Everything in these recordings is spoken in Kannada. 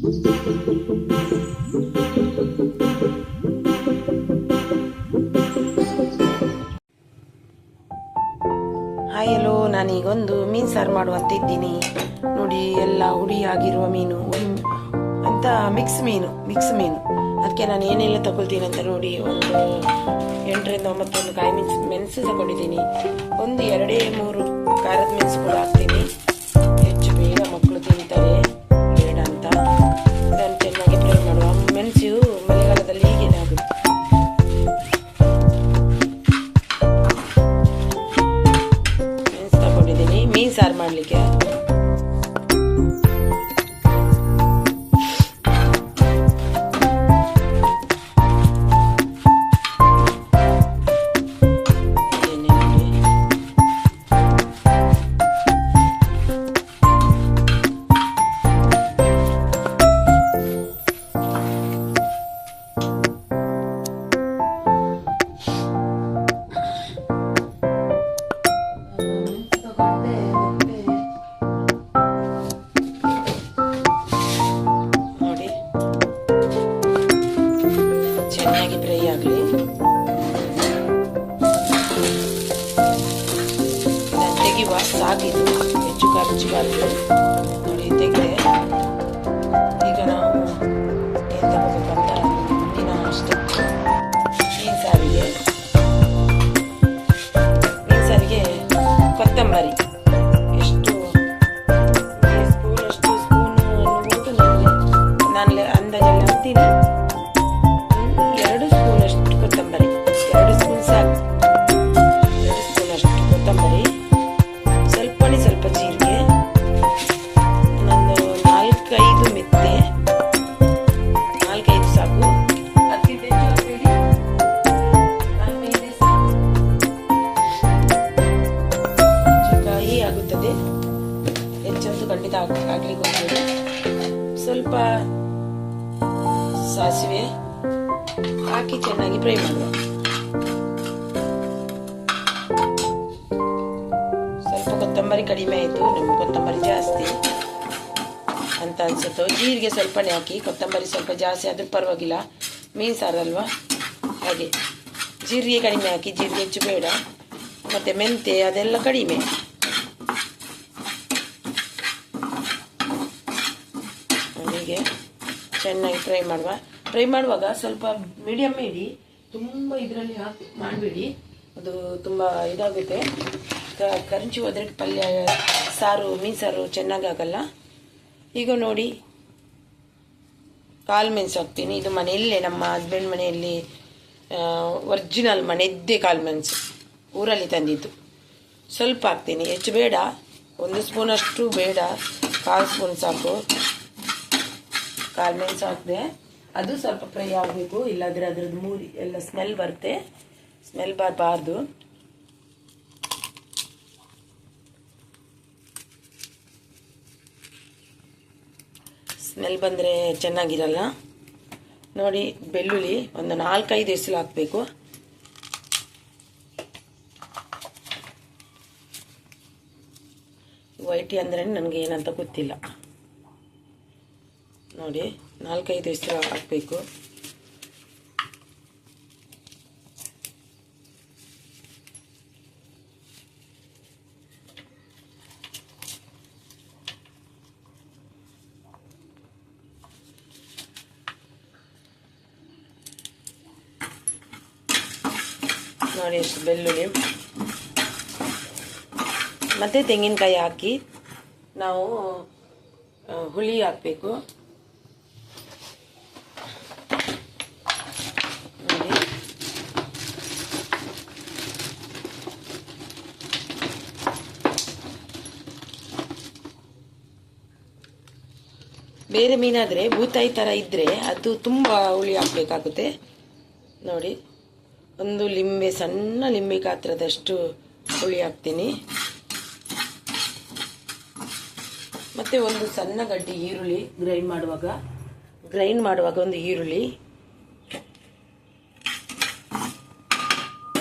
ಹಾಯ್ ಹಲೋ ನಾನೀಗೊಂದು ಮೀನು ಸಾರು ಮಾಡುವಂತ ಇದ್ದೀನಿ ನೋಡಿ, ಎಲ್ಲ ಹುಡಿ ಆಗಿರುವ ಮೀನು ಅಂತ ಮಿಕ್ಸ್ ಮೀನು ಮಿಕ್ಸ್ ಮೀನು. ಅದಕ್ಕೆ ನಾನು ಏನೆಲ್ಲ ತಗೊಳ್ತೀನಿ ಅಂತ ನೋಡಿ, ಒಂದು ಎಂಟರಿಂದ ಒಂಬತ್ತೊಂದು ಕಾಯಿ ಮೆಣಸು ಮೆಣಸು ತಗೊಂಡಿದ್ದೀನಿ. ಒಂದು ಎರಡೇ ಮೂರು ಖಾರದ ಮೆಣಸು ಕೂಡ ಹಾಕ್ತೀನಿ. ಏನು ತಗೋಬೇಕಂತ ಮುಂದಿನ ಸ್ಟೆಪ್ ಮೀನು ಹಾಕಿ ಚೆನ್ನಾಗಿ ಫ್ರೈ ಮಾಡುವ. ಸ್ವಲ್ಪ ಕೊತ್ತಂಬರಿ ಕಡಿಮೆ ಆಯಿತು, ನಮ್ಗೆ ಕೊತ್ತಂಬರಿ ಜಾಸ್ತಿ. ಅಂತ ಅನ್ಸುತ್ತೋ. ಜೀರಿಗೆ ಸ್ವಲ್ಪನೇ ಹಾಕಿ, ಕೊತ್ತಂಬರಿ ಸ್ವಲ್ಪ ಜಾಸ್ತಿ ಆದರೂ ಪರವಾಗಿಲ್ಲ. ಮೀನು ಸಾರಲ್ವಾ ಹಾಗೆ. ಜೀರಿಗೆ ಕಡಿಮೆ ಹಾಕಿ, ಜೀರಿಗೆ ಹೆಚ್ಚು ಬೇಡ. ಮತ್ತು ಮೆಂತೆ ಅದೆಲ್ಲ ಕಡಿಮೆ. ಹೀಗೆ ಚೆನ್ನಾಗಿ ಫ್ರೈ ಮಾಡುವ. ಫ್ರೈ ಮಾಡುವಾಗ ಸ್ವಲ್ಪ ಮೀಡಿಯಮ್ ಇಡಿ. ತುಂಬ ಇದರಲ್ಲಿ ಹಾಕಿ ಮಾಡಬೇಡಿ. ಅದು ತುಂಬ ಇದಾಗುತ್ತೆ. ಕರಂಚಿ ಹೋದ್ರೆ ಪಲ್ಯ, ಸಾರು ಮೀನು ಸಾರು ಚೆನ್ನಾಗಿ ಆಗಲ್ಲ ಈಗ ನೋಡಿ. ಕಾಲು ಮೆಣಸು ಹಾಕ್ತೀನಿ. ಇದು ಮನೆಯಲ್ಲೇ ನಮ್ಮ ಹಸ್ಬೆಂಡ್ ಮನೆಯಲ್ಲಿ ಒರಿಜಿನಲ್ ಮನೆಯದ್ದೇ ಕಾಲು ಮೆಣಸು ಊರಲ್ಲಿ ತಂದಿದ್ದು. ಸ್ವಲ್ಪ ಹಾಕ್ತೀನಿ. ಹೆಚ್ಚು ಬೇಡ. ಒಂದು ಸ್ಪೂನಷ್ಟು ಬೇಡ. ಕಾಲು ಸ್ಪೂನ್ ಸಾಕು. ಕಾಲು ಮೆಣಸು ಹಾಕಿದೆ. ಅದು ಸ್ವಲ್ಪ ಫ್ರೈ ಆಗಬೇಕು, ಇಲ್ಲಾಂದರೆ ಅದ್ರದ್ದು ಮೂರಿ, ಎಲ್ಲ ಸ್ಮೆಲ್ ಬರುತ್ತೆ. ಸ್ಮೆಲ್ ಬರಬಾರ್ದು. ಸ್ಮೆಲ್ ಬಂದರೆ ಚೆನ್ನಾಗಿರಲ್ಲ. ನೋಡಿ, ಬೆಳ್ಳುಳ್ಳಿ, ಒಂದು ನಾಲ್ಕೈದು ಎಸಲು ಹಾಕಬೇಕು. ವೈಟಿ ಅಂದ್ರೆ ನನಗೆ ಏನಂತ ಗೊತ್ತಿಲ್ಲ. ನೋಡಿ ನಾಲ್ಕೈದು ಹೆಸರು ಹಾಕಬೇಕು. ನೋಡಿ ಎಷ್ಟು ಬೆಳ್ಳುಳ್ಳಿ. ಮತ್ತು ತೆಂಗಿನಕಾಯಿ ಹಾಕಿ ನಾವು ಹುಳಿ ಹಾಕಬೇಕು. ಬೇರೆ ಮೀನಾದರೆ ಬೂತಾಯಿ ಥರ ಇದ್ದರೆ ಅದು ತುಂಬ ಹುಳಿ ಹಾಕಬೇಕಾಗುತ್ತೆ. ನೋಡಿ, ಒಂದು ಲಿಂಬೆ, ಸಣ್ಣ ಲಿಂಬೆ ಗಾತ್ರದಷ್ಟು ಹುಳಿ ಹಾಕ್ತೀನಿ. ಮತ್ತು ಒಂದು ಸಣ್ಣ ಗಡ್ಡೆ ಈರುಳ್ಳಿ ಗ್ರೈಂಡ್ ಮಾಡುವಾಗ ಗ್ರೈಂಡ್ ಮಾಡುವಾಗ ಒಂದು ಈರುಳ್ಳಿ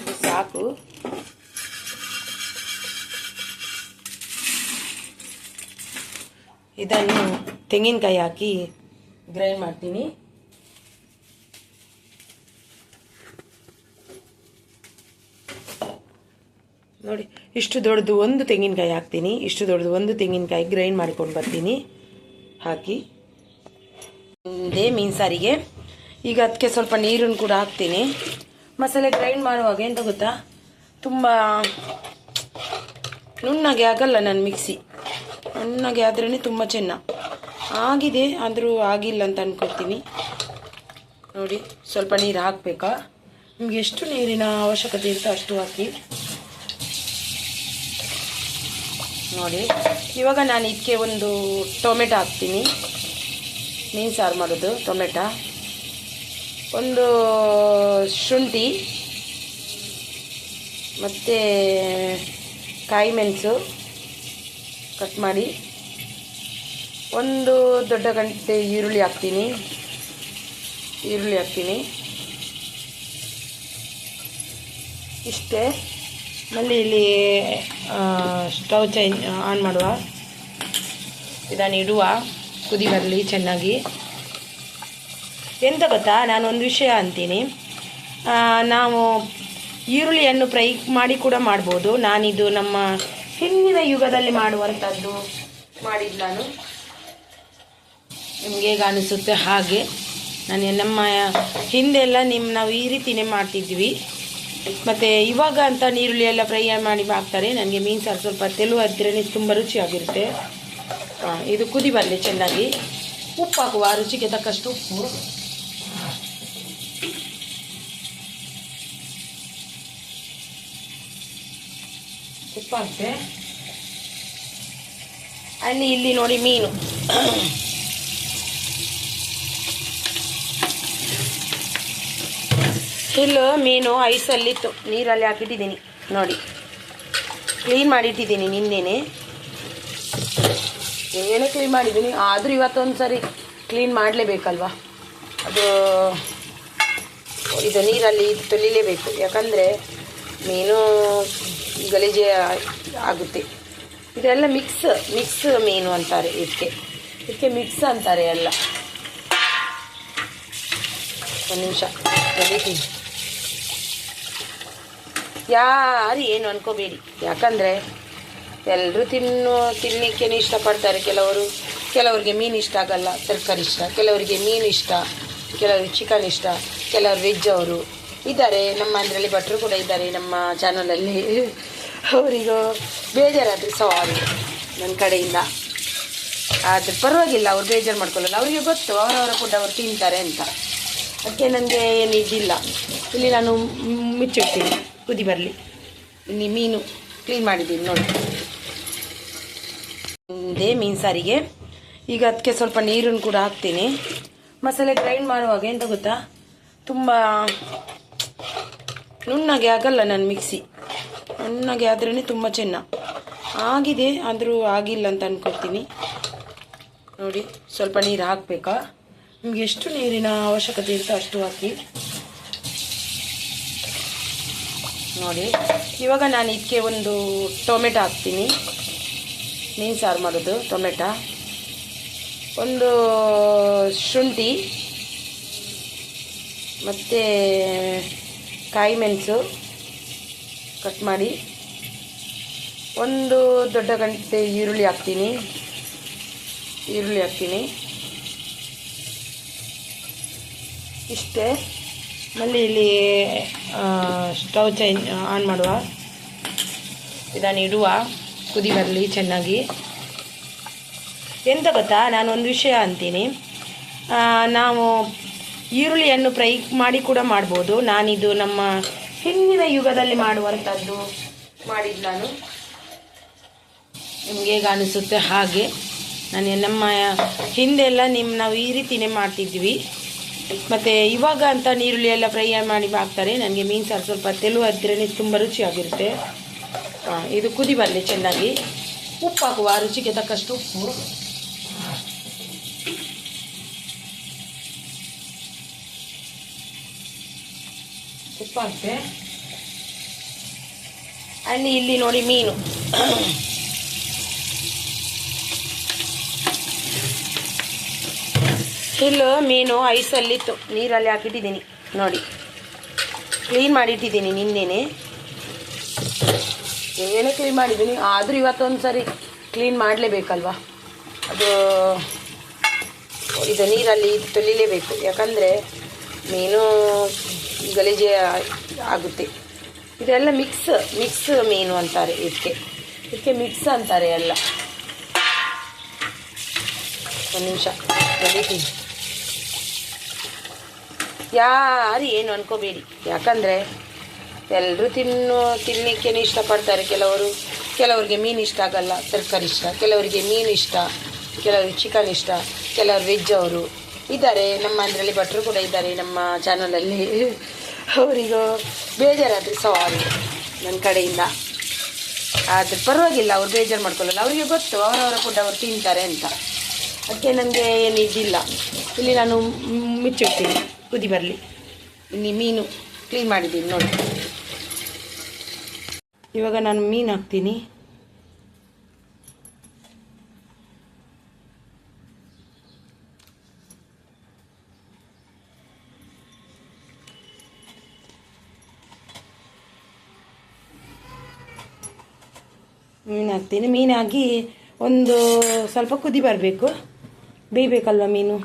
ಇದು ಸಾಕು ಇದನ್ನು ತೆಂಗಿನಕಾಯಿ ಹಾಕಿ ಗ್ರೈಂಡ್ ಮಾಡ್ತೀನಿ. ನೋಡಿ, ಇಷ್ಟು ದೊಡ್ಡದು ಒಂದು ತೆಂಗಿನಕಾಯಿ ಹಾಕ್ತೀನಿ. ಇಷ್ಟು ದೊಡ್ಡದು ಒಂದು ತೆಂಗಿನಕಾಯಿ ಗ್ರೈಂಡ್ ಮಾಡ್ಕೊಂಡು ಬರ್ತೀನಿ. ಹಾಕಿ. ಒಂದೇ ಮೀನು ಸಾರಿಗೆ ಈಗ ಅದಕ್ಕೆ ಸ್ವಲ್ಪ ನೀರನ್ನು ಕೂಡ ಹಾಕ್ತೀನಿ. ಮಸಾಲೆ ಗ್ರೈಂಡ್ ಮಾಡುವಾಗ ಎಂತ ಗೊತ್ತಾ? ತುಂಬ ನುಣ್ಣಗೆ ಆಗಲ್ಲ ನನ್ನ ಮಿಕ್ಸಿ ನುಣ್ಣಗೆ ಆದ್ರೇ ತುಂಬ ಚೆನ್ನ. ಆಗಿದೆ, ಆದರೂ ಆಗಿಲ್ಲ ಅಂತ ಅನ್ಕೋತೀನಿ ನೋಡಿ, ಸ್ವಲ್ಪ ನೀರು ಹಾಕಬೇಕಾ? ನಿಮ್ಗೆ ಎಷ್ಟು ನೀರಿನ ಅವಶ್ಯಕತೆ ಇರುತ್ತೋ ಅಷ್ಟು ಹಾಕಿ. ನೋಡಿ, ಇವಾಗ ನಾನು ಇದಕ್ಕೆ ಒಂದು ಟೊಮೆಟೊ ಹಾಕ್ತೀನಿ. ಮೀನು ಸಾರು ಮಾಡೋದು, ಟೊಮೆಟೊ. ಒಂದು ಶುಂಠಿ. ಮತ್ತು ಕಾಯಿ ಮೆಣಸು. ಕಟ್ ಮಾಡಿ. ಒಂದು ದೊಡ್ಡ ಗಂಟೆ ಈರುಳ್ಳಿ ಹಾಕ್ತೀನಿ. ಈರುಳ್ಳಿ ಹಾಕ್ತೀನಿ. ಇಷ್ಟೇ. ಮಲ್ಲಿ ಇಲ್ಲಿ ಸ್ಟವ್ ಚೇಂಜ್, ಆನ್ ಮಾಡುವ. ಇದನ್ನು ಇಡುವ. ಕುದಿ ಬರಲಿ ಚೆನ್ನಾಗಿ. ಎಂತ ಗೊತ್ತಾ? ನಾನು ಒಂದು ವಿಷಯ ಅಂತೀನಿ. ನಾವು ಈರುಳ್ಳಿಯನ್ನು ಫ್ರೈ ಮಾಡಿ ಕೂಡ ಮಾಡ್ಬೋದು. ನಾನಿದು ನಮ್ಮ ಹಿಂದಿನ ಯುಗದಲ್ಲಿ ಮಾಡುವಂಥದ್ದು ಮಾಡಿದ್ದು ನಾನು. ನಿಮ್ಗೆ ಹೇಗೆ ಅನಿಸುತ್ತೆ ಹಾಗೆ. ನಾನು ನಮ್ಮ ಹಿಂದೆಲ್ಲ ನಿಮ್ಮ ನಾವು ಈ ರೀತಿನೇ ಮಾಡ್ತಿದ್ವಿ. ಮತ್ತು ಇವಾಗ ಅಂತ ನೀರುಳ್ಳಿ ಎಲ್ಲ ಫ್ರೈ ಮಾಡಿ ಹಾಕ್ತಾರೆ. ನನಗೆ ಮೀನು ಸಾರು ಸ್ವಲ್ಪ ತೆಲು ಹತ್ತಿರನೇ ತುಂಬ ರುಚಿಯಾಗಿರುತ್ತೆ. ಇದು ಕುದಿ ಬರಲಿ ಚೆನ್ನಾಗಿ. ಉಪ್ಪು ಹಾಕುವ ರುಚಿಗೆ ತಕ್ಕಷ್ಟು ಉಪ್ಪು. ಉಪ್ಪು ಹಾಕ್ತೆ ಅಲ್ಲಿ ಇಲ್ಲಿ ನೋಡಿ ಮೀನು. ಇಲ್ಲೂ ಮೀನು ಐಸಲ್ಲಿತ್ತು. ನೀರಲ್ಲಿ ಹಾಕಿಟ್ಟಿದ್ದೀನಿ, ನೋಡಿ. ಕ್ಲೀನ್ ಮಾಡಿಟ್ಟಿದ್ದೀನಿ ನಿನ್ನೆನೆ ಏನೇ ಕ್ಲೀನ್ ಮಾಡಿದ್ದೀನಿ, ಆದರೂ ಇವತ್ತೊಂದು ಸರಿ ಕ್ಲೀನ್ ಮಾಡಲೇಬೇಕಲ್ವಾ? ಅದು, ಇದು ನೀರಲ್ಲಿ ಇದು ತೊಳಿಲೇಬೇಕು ಯಾಕಂದರೆ ಮೀನು ಗಲೀಜೆ ಆಗುತ್ತೆ. ಇದೆಲ್ಲ ಮಿಕ್ಸ್ ಮಿಕ್ಸ್ ಮೀನು ಅಂತಾರೆ ಇದಕ್ಕೆ ಇದಕ್ಕೆ ಮಿಕ್ಸ್ ಅಂತಾರೆ ಎಲ್ಲ. ಒಂದು ನಿಮಿಷ. ಕಲಿತೀನಿ ಯಾರು ಏನು ಅನ್ಕೋಬೇಡಿ. ಯಾಕಂದರೆ ಎಲ್ಲರೂ ತಿನ್ನು ತಿನ್ನಲಿಕ್ಕೆ ಇಷ್ಟಪಡ್ತಾರೆ ಕೆಲವರು. ಕೆಲವರಿಗೆ ಮೀನು ಇಷ್ಟ ಆಗಲ್ಲ, ತರಕಾರಿ ಇಷ್ಟ. ಕೆಲವರಿಗೆ ಮೀನು ಇಷ್ಟ, ಕೆಲವರಿಗೆ ಚಿಕನ್ ಇಷ್ಟ, ಕೆಲವರು ವೆಜ್ ಅವರು. ಇದ್ದಾರೆ, ನಮ್ಮ ಅದರಲ್ಲಿ ಭಟ್ರು ಕೂಡ ಇದ್ದಾರೆ, ನಮ್ಮ ಚಾನಲಲ್ಲಿ ಅವರಿಗೂ ಬೇಜಾರಾದರೆ ಸಾರಿ ನನ್ನ ಕಡೆಯಿಂದ. ಆದರೆ ಪರವಾಗಿಲ್ಲ, ಅವ್ರು ಬೇಜಾರು ಮಾಡ್ಕೊಳ್ಳಲ್ಲ. ಅವರಿಗೆ ಗೊತ್ತು, ಅವರವರ ಫುಡ್ ಅವರು ತಿಂತಾರೆ ಅಂತ. ಅದಕ್ಕೆ ನನಗೆ ಏನು ಇದಿಲ್ಲ. ಇಲ್ಲಿ ನಾನು ಮುಚ್ಚಿಡ್ತೀನಿ, ಕುದಿ ಬರಲಿ. ಇಲ್ಲಿ ಮೀನು ಕ್ಲೀನ್ ಮಾಡಿದ್ದೀನಿ, ನೋಡಿ. ಒಂದೇ ಮೀನು ಸಾರಿಗೆ. ಈಗ ಅದಕ್ಕೆ ಸ್ವಲ್ಪ ನೀರನ್ನು ಕೂಡ ಹಾಕ್ತೀನಿ. ಮಸಾಲೆ ಗ್ರೈಂಡ್ ಮಾಡುವಾಗ, ಎಂತ ಗೊತ್ತಾ? ತುಂಬ ನುಣ್ಣಗೆ ಆಗಲ್ಲ ನನ್ನ ಮಿಕ್ಸಿ. ನುಣ್ಣಗೆ ಆದ್ರೇ ತುಂಬ ಚೆನ್ನ. ಆಗಿದೆ, ಆದರೂ ಆಗಿಲ್ಲ ಅಂತ ಅಂದ್ಕೊಳ್ತೀನಿ ನೋಡಿ, ಸ್ವಲ್ಪ ನೀರು ಹಾಕಬೇಕಾ? ನಿಮ್ಗೆ ಎಷ್ಟು ನೀರಿನ ಅವಶ್ಯಕತೆ ಇರುತ್ತೋ ಅಷ್ಟು ಹಾಕಿ. ನೋಡಿ, ಇವಾಗ ನಾನು ಇದಕ್ಕೆ ಒಂದು ಟೊಮೆಟೊ ಹಾಕ್ತೀನಿ. ಮೀನು ಸಾರು ಮಾಡೋದು, ಟೊಮೆಟೊ. ಒಂದು ಶುಂಠಿ. ಮತ್ತು ಕಾಯಿ ಮೆಣಸು ಕಟ್ ಮಾಡಿ ಒಂದು ದೊಡ್ಡ ಗಂಟೆ ಈರುಳ್ಳಿ ಹಾಕ್ತೀನಿ. ಈರುಳ್ಳಿ ಹಾಕ್ತೀನಿ. ಇಷ್ಟೇ. ಮಲ್ಲಿ ಇಲ್ಲಿ ಸ್ಟವ್ ಚೇಂಜ್, ಆನ್ ಮಾಡುವ. ಇದನ್ನು ಇಡುವ. ಕುದಿ ಬರಲಿ ಚೆನ್ನಾಗಿ. ಎಂತ ಗೊತ್ತಾ? ನಾನು ಒಂದು ವಿಷಯ ಅಂತೀನಿ. ನಾವು ಈರುಳ್ಳಿಯನ್ನು ಫ್ರೈ ಮಾಡಿ ಕೂಡ ಮಾಡ್ಬೋದು. ನಾನಿದು ನಮ್ಮ ಹಿಂದಿನ ಯುಗದಲ್ಲಿ ಮಾಡುವಂಥದ್ದು ಮಾಡಿದ್ದು ನಾನು. ನಿಮ್ಗೆ ಹೇಗೆ ಅನಿಸುತ್ತೆ ಹಾಗೆ. ನಾನು ನಮ್ಮ ಹಿಂದೆಲ್ಲ ನಿಮ್ಮ ನಾವು ಈ ರೀತಿನೇ ಮಾಡ್ತಿದ್ವಿ. ಮತ್ತು ಇವಾಗ ಅಂತ ನೀರುಳ್ಳಿ ಎಲ್ಲ ಫ್ರೈ ಮಾಡಿ ಹಾಕ್ತಾರೆ. ನನಗೆ ಮೀನು ಸಾರು ಸ್ವಲ್ಪ ತೆಲು ಹತ್ತಿರನೇ ತುಂಬ ರುಚಿಯಾಗಿರುತ್ತೆ. ಇದು ಕುದಿ ಬರಲಿ ಚೆನ್ನಾಗಿ. ಉಪ್ಪು ಹಾಕುವ ರುಚಿಗೆ ತಕ್ಕಷ್ಟು ಉಪ್ಪು. ಹಾಕ್ತೆ ಅಲ್ಲಿ ಇಲ್ಲಿ ನೋಡಿ ಮೀನು. ಇಲ್ಲೂ ಮೀನು ಐಸಲ್ಲಿತ್ತು. ನೀರಲ್ಲಿ ಹಾಕಿಟ್ಟಿದ್ದೀನಿ. ನೋಡಿ. ಕ್ಲೀನ್ ಮಾಡಿಟ್ಟಿದ್ದೀನಿ ನಿನ್ನೆನೆ. ಏನೇ ಕ್ಲೀನ್ ಮಾಡಿದ್ದೀನಿ. ಆದರೂ ಇವತ್ತೊಂದು ಸರಿ ಕ್ಲೀನ್ ಮಾಡಲೇಬೇಕಲ್ವಾ? ಅದು ಇದು ನೀರಲ್ಲಿ ತೊಳಿಲೇಬೇಕು ಯಾಕಂದರೆ ಮೀನು ಗಲೀಜೆ ಆಗುತ್ತೆ. ಇದೆಲ್ಲ ಮಿಕ್ಸ್ ಮಿಕ್ಸ್ ಮೀನು ಅಂತಾರೆ ಇದಕ್ಕೆ. ಇದಕ್ಕೆ ಮಿಕ್ಸ್ ಅಂತಾರೆ ಎಲ್ಲ. ಒಂದು ನಿಮಿಷ. ಕಲಿತೀನಿ ಯಾರು ಏನು ಅನ್ಕೋಬೇಡಿ. ಯಾಕಂದರೆ ಎಲ್ಲರೂ ತಿನ್ನು ತಿನ್ನಲಿಕ್ಕೆ ಇಷ್ಟಪಡ್ತಾರೆ ಕೆಲವರು. ಕೆಲವರಿಗೆ ಮೀನು ಇಷ್ಟ ಆಗಲ್ಲ, ತರಕಾರಿ ಇಷ್ಟ. ಕೆಲವರಿಗೆ ಮೀನು ಇಷ್ಟ, ಕೆಲವರಿಗೆ ಚಿಕನ್ ಇಷ್ಟ, ಕೆಲವರು ವೆಜ್ ಅವರು. ಇದ್ದಾರೆ, ನಮ್ಮ ಅದರಲ್ಲಿ ಭಟ್ರು ಕೂಡ ಇದ್ದಾರೆ ನಮ್ಮ ಚಾನಲಲ್ಲಿ ಅವರಿಗೂ ಬೇಜಾರಾದರೆ ಸಾರಿ ನನ್ನ ಕಡೆಯಿಂದ. ಆದರೆ ಪರವಾಗಿಲ್ಲ, ಅವ್ರು ಬೇಜಾರು ಮಾಡ್ಕೊಳ್ಳಲ್ಲ. ಅವರಿಗೆ ಗೊತ್ತು, ಅವರವರ ಫುಡ್ ಅವರು ತಿಂತಾರೆ ಅಂತ. ಅದಕ್ಕೆ ನನಗೆ ಏನು ಇದಿಲ್ಲ. ಇಲ್ಲಿ ನಾನು ಮುಚ್ಚಿಡ್ತೀನಿ ಕುದಿ ಬರಲಿ ಇಲ್ಲಿ ಮೀನು ಕ್ಲೀನ್ ಮಾಡಿದ್ದೀನಿ ನೋಡಿ. ಇವಾಗ ನಾನು ಮೀನು ಹಾಕ್ತೀನಿ. ಮೀನು ಹಾಕ್ತೀನಿ ಮೀನು ಒಂದು ಸ್ವಲ್ಪ ಕುದಿ ಬರಬೇಕು. ಬೇಯಬೇಕಲ್ವ ಮೀನು?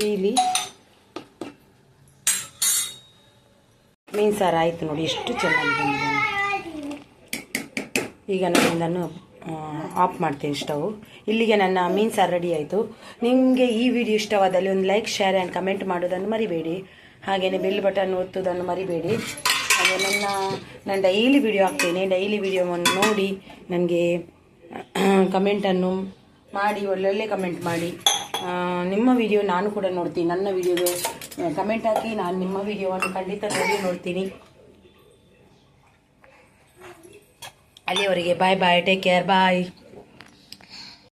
ಬೇಯಲಿ. ಮೀನು ಸಾರು ಆಯಿತು ನೋಡಿ, ಎಷ್ಟು ಚೆನ್ನಾಗಿ ಬಂದಿದೆ. ಈಗ ನಾನು ಇದನ್ನು ಆಫ್ ಮಾಡ್ತೀನಿ ಸ್ಟವ್ ಇಲ್ಲಿಗೆ ನನ್ನ ಮೀನು ಸಾರು ರೆಡಿ ಆಯಿತು. ನಿಮಗೆ ಈ ವಿಡಿಯೋ ಇಷ್ಟವಾದಲ್ಲಿ ಒಂದು ಲೈಕ್ ಶೇರ್ ಆ್ಯಂಡ್ ಕಮೆಂಟ್ ಮಾಡೋದನ್ನು ಮರಿಬೇಡಿ. ಹಾಗೆಯೇ ಬೆಲ್ ಬಟನ್ ಒತ್ತೋದನ್ನು ಮರಿಬೇಡಿ. ಹಾಗೆ ನನ್ನ ನಾನು ಡೈಲಿ ವಿಡಿಯೋ ಹಾಕ್ತೇನೆ. ಡೈಲಿ ವಿಡಿಯೋವನ್ನು ನೋಡಿ ನನಗೆ ಕಮೆಂಟನ್ನು ಮಾಡಿ, ಒಳ್ಳೊಳ್ಳೆ ಕಮೆಂಟ್ ಮಾಡಿ. ನಿಮ್ಮ ವಿಡಿಯೋ ನಾನು ಕೂಡ ನೋಡ್ತೀನಿ. ನನ್ನ ವಿಡಿಯೋದು ಕಮೆಂಟ್ ಹಾಕಿ ನಾನು ನಿಮ್ಮ ವಿಡಿಯೋವನ್ನು ಖಂಡಿತ ನೋಡಿ ನೋಡ್ತೀನಿ. ಅಲ್ಲಿಯವರೆಗೆ ಬಾಯ್ ಬಾಯ್ ಟೇಕ್ ಕೇರ್ ಬಾಯ್